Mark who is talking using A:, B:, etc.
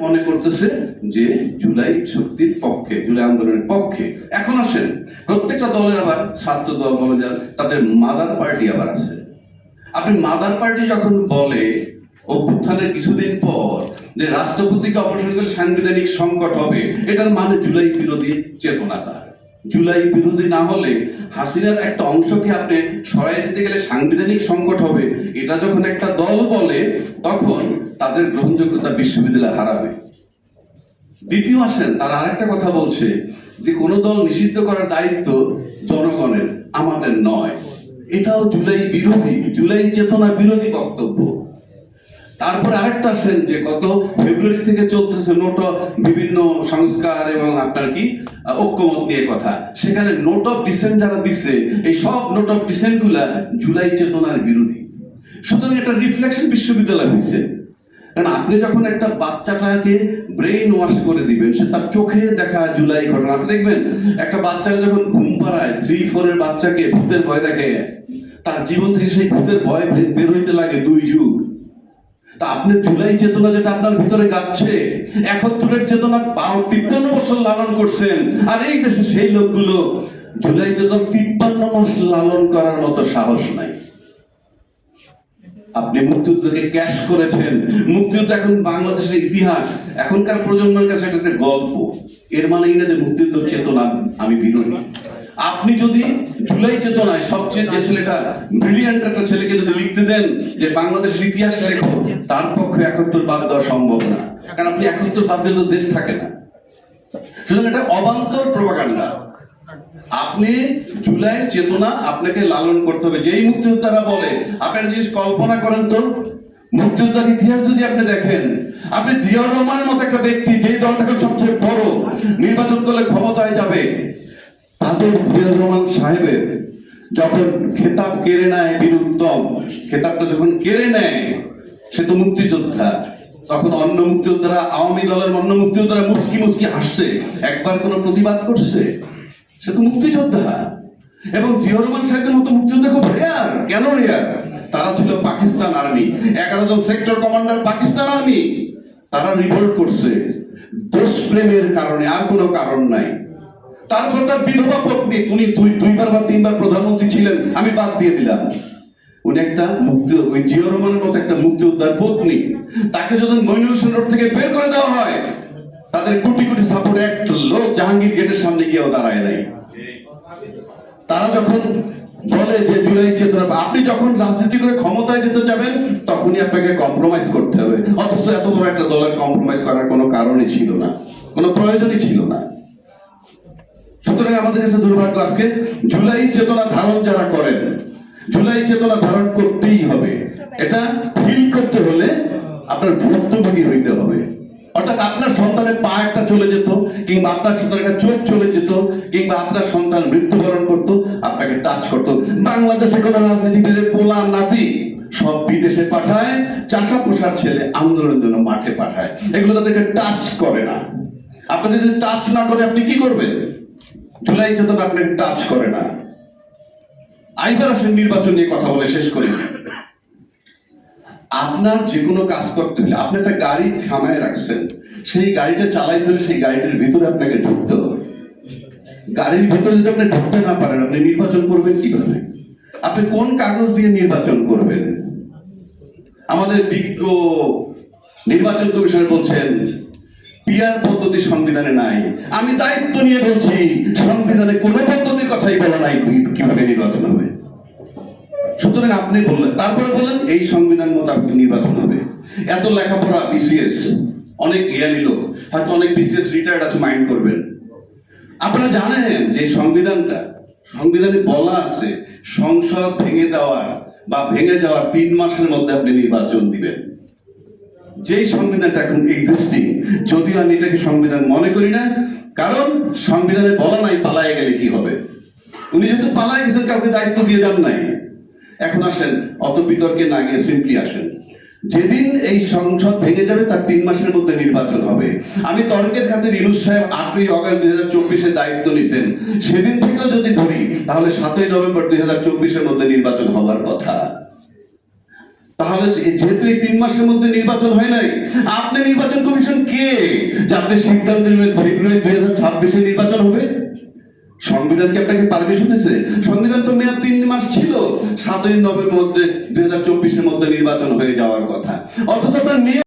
A: মনে করতেছে যে জুলাই শক্তির পক্ষে, জুলাই আন্দোলনের পক্ষে। এখন আসেন, প্রত্যেকটা দলের আবার ছাত্র দল বলে যান তাদের মাদার পার্টি আবার আছে। আপনি মাদার পার্টি যখন বলে, অভ্যুত্থানের কিছুদিন পর যে রাষ্ট্রপতিকে অপসারণ করলে সাংবিধানিক সংকট হবে, এটার মানে জুলাই বিরোধী চেতনা তার। জুলাই বিরোধী না হলে হাসিনার একটা অংশকে আপনি সরাই দিতে গেলে সাংবিধানিক সংকট হবে। এটা যখন একটা দল বলে, তখন তাদের গ্রহণযোগ্যতা বিশ্ববিদ্যালয় হারাবে। দ্বিতীয় আসেন, তারা আরেকটা কথা বলছে যে কোন দল নিষিদ্ধ করার দায়িত্ব জনগণের, আমাদের নয়। এটাও জুলাই বিরোধী, জুলাই চেতনা বিরোধী বক্তব্য। তারপর আরেকটা আসেন যে গত ফেব্রুয়ারি থেকে চলতেছে নোট বিভিন্ন সংস্কার এবং আপনার কি ঐক্যমত নিয়ে কথা। সেখানে নোট অফ ডিসেন্ট যারা দিচ্ছে এই সব নোট অফ ডিসেন্টগুলা জুলাই চেতনার বিরোধী। সুতরাং একটা রিফ্লেকশন বিশ্ববিদ্যালয় হয়েছে কারণ আপনি যখন একটা বাচ্চাটাকে ব্রেইন ওয়াশ করে দিবেন, সে তার চোখে দেখা জুলাই ঘটনা। আপনি দেখবেন, একটা বাচ্চাকে যখন ঘুম পাড়ায় থ্রি ফোরের বাচ্চাকে ভূতের ভয় দেখে তার জীবন থেকে সেই ভূতের ভয় বের হইতে লাগে দুই যুগ। তা আপনি জুলাই চেতনা যেটা আপনার ভিতরে চেতনা তিপ্পান্ন বছর লালন করছেন, আর এই দেশে সেই লোকগুলো জুলাই চেতনা তিপ্পান্ন লালন করার মতো সাহস নাই। আপনি মুক্তিযুদ্ধকে ক্যাশ করেছেন, মুক্তিযুদ্ধ এখন বাংলাদেশের ইতিহাস, এখনকার প্রজন্মের কাছে এটা একটা গল্প। এর মানে এই না যে মুক্তিযুদ্ধ চেতনা আমি বিরোধী আপনি যদি জুলাই চেতনায় সবচেয়ে যে ছেলেটা ব্রিলিয়ান্ট একটা ছেলেকে যদি লিখতে দেন যে বাংলাদেশের ইতিহাস লেখো, তার পক্ষে একাত্তর বাদ দেওয়া সম্ভব না। কারণ আপনি একাত্তর বাদ দিলে দেশ থাকে না। সুতরাং এটা অবান্তর প্রভাকাণ্ডা আপনি জুলাইয়ের চেতনা আপনাকে লালন করতে হবে। যেই মুক্তিযোদ্ধারা বলে, আপনি একটা জিনিস কল্পনা করেন তো, মুক্তিযোদ্ধার ইতিহাস যদি আপনি দেখেন, আপনি জিয়াউর রহমানের মতো একটা ব্যক্তি, যেই দলটাকে সবচেয়ে বড়, নির্বাচন করলে ক্ষমতায় যাবে তাদের জিয়াউর রহমান সাহেবের যখন খেতাব কেড়ে নেয় বীর উত্তম, খেতাবটা যখন কেড়ে নেয়, সে তো মুক্তিযোদ্ধা। তখন অন্য মুক্তিযোদ্ধারা, আওয়ামী দলের অন্য মুক্তিযোদ্ধারা মুচকি মুচকি হাসছে, একবার কোনো প্রতিবাদ করছে। সে তো মুক্তিযোদ্ধা। এবং জিয়র রহমান সাহেবের মতো মুক্তিযোদ্ধা খুব রেয়ার কেন রেয়ার তারা ছিল পাকিস্তান আর্মি এগারো জন সেক্টর কমান্ডার পাকিস্তান আর্মি তারা রিভোল্ট করছে। দেশপ্রেমের কারণে আর কোনো কারণ নাই। তারপর তার বিধবা পত্নী, উনি দুই দুইবার বা তিনবার প্রধানমন্ত্রী ছিলেন, আমি বাদ দিয়ে দিলাম। উনি একটা মুক্তি ওই জিয়র রহমানের মতো একটা মুক্তিযোদ্ধার পত্নী। তাকে যদি মইনুল হোসেন রোড থেকে বের করে দেওয়া হয়, তাদের কোটি কোটি সাপোর্ট এক লোক জাহাঙ্গীর গেটের সামনে গিয়েও দাঁড়ায় নাই। তারা যখন বলে যে জুলাই চেতনা, আপনি যখন রাজনীতি করে ক্ষমতায় যেতে যাবেন, তখনই আপনাকে কম্প্রোমাইজ করতে হবে। অথচ এত বড় একটা দলের কম্প্রোমাইজ করার কোনো কারণই ছিল না, কোনো প্রয়োজনই ছিল না। সুতরাং আমাদের কাছে দুর্ভাগ্য, আজকে জুলাই চেতনা ধারণ যারা করেন, জুলাই চেতনা ধারণ করতেই হবে। এটা ফিল করতে হলে আপনার ভুক্তভোগী হইতে হবে। অর্থাৎ আপনার সন্তানের পা একটা চলে যেত, কিংবা আপনার সন্তানের চোখ চলে যেত, কিংবা আপনার সন্তান মৃত্যুবরণ করতো, আপনাকে টাচ করতো। বাংলাদেশে কোনো রাজনীতিবিদের পোলা নাতি সব বিদেশে পাঠায়, চাষা পোষার ছেলে আন্দোলনের জন্য মাঠে পাঠায়। এগুলো তাদেরকে টাচ করে না। আপনাদের যদি টাচ না করে, আপনি কি করবেন? জুলাই চেতনা আপনাকে টাচ করে না। আইবার আসেন নির্বাচন নিয়ে কথা বলে শেষ করি। আপনার যে কোনো কাজ করতে হলে, আপনি একটা গাড়ি থামায় রাখছেন, সেই গাড়িটা চালাইতে হলে সেই গাড়িটার ভিতরে আপনাকে ঢুকতে হবে। গাড়ির ভিতরে যদি আপনি ঢুকতে না পারেন, আপনি নির্বাচন করবেন কীভাবে? আপনি কোন কাগজ দিয়ে নির্বাচন করবেন? আমাদের বিজ্ঞ নির্বাচন কমিশনার বলছেন পিয়ার পদ্ধতি সংবিধানে নাই। আমি দায়িত্ব নিয়ে বলছি, সংবিধানে কোনো পদ্ধতির কথাই বলা নাই কীভাবে নির্বাচন হবে। সুতরাং আপনি বললেন, তারপরে বললেন, এই সংবিধান মতো আপনি নির্বাচন হবে। এত লেখাপড়া বিসিএস, অনেক জ্ঞানী লোক, হয়তো অনেক বিসিএস রিটায়ার্ড আছে মাইন্ড করবেন। আপনারা জানেন যে সংবিধানটা, সংবিধানে বলা আছে, সংসদ ভেঙে দেওয়ার বা ভেঙে যাওয়ার তিন মাসের মধ্যে আপনি নির্বাচন দিবেন। যেই সংবিধানটা এখন এক্সিস্টিং যদিও আমি এটাকে সংবিধান মনে করি না, কারণ সংবিধানে বলা নাই পালায় গেলে কি হবে? উনি যেহেতু পালায় গেছেন, কাউকে দায়িত্ব দিয়ে যান নাই। এখন আসেন, অত বিতর্কে না গিয়ে সিম্পলি আসেন। যেদিন এই সংসদ ভেঙে যাবে, তার তিন মাসের মধ্যে নির্বাচন হবে। আমি তর্কের খাতে রিনুস সাহেব আটই অগস্ট দুই হাজার চব্বিশে দায়িত্ব নিছেন। সেদিন থেকেও যদি ধরি, তাহলে সাতই নভেম্বর দুই হাজার চব্বিশের মধ্যে নির্বাচন হবার কথা। তাহলে যেহেতু এই তিন মাসের মধ্যে নির্বাচন হয় নাই, আপনি নির্বাচন কমিশন কে? যাতে সিদ্ধান্ত নেবেন ফেব্রুয়ারি দুই হাজার ছাব্বিশে নির্বাচন হবে। সংবিধান কি আপনাকে পারমিশন দিয়েছে সংবিধান তো মেয়াদ তিন মাস ছিল, সাতই নভেম্বর মধ্যে দুই হাজার চব্বিশের মধ্যে নির্বাচন হয়ে যাওয়ার কথা। অথচ আপনার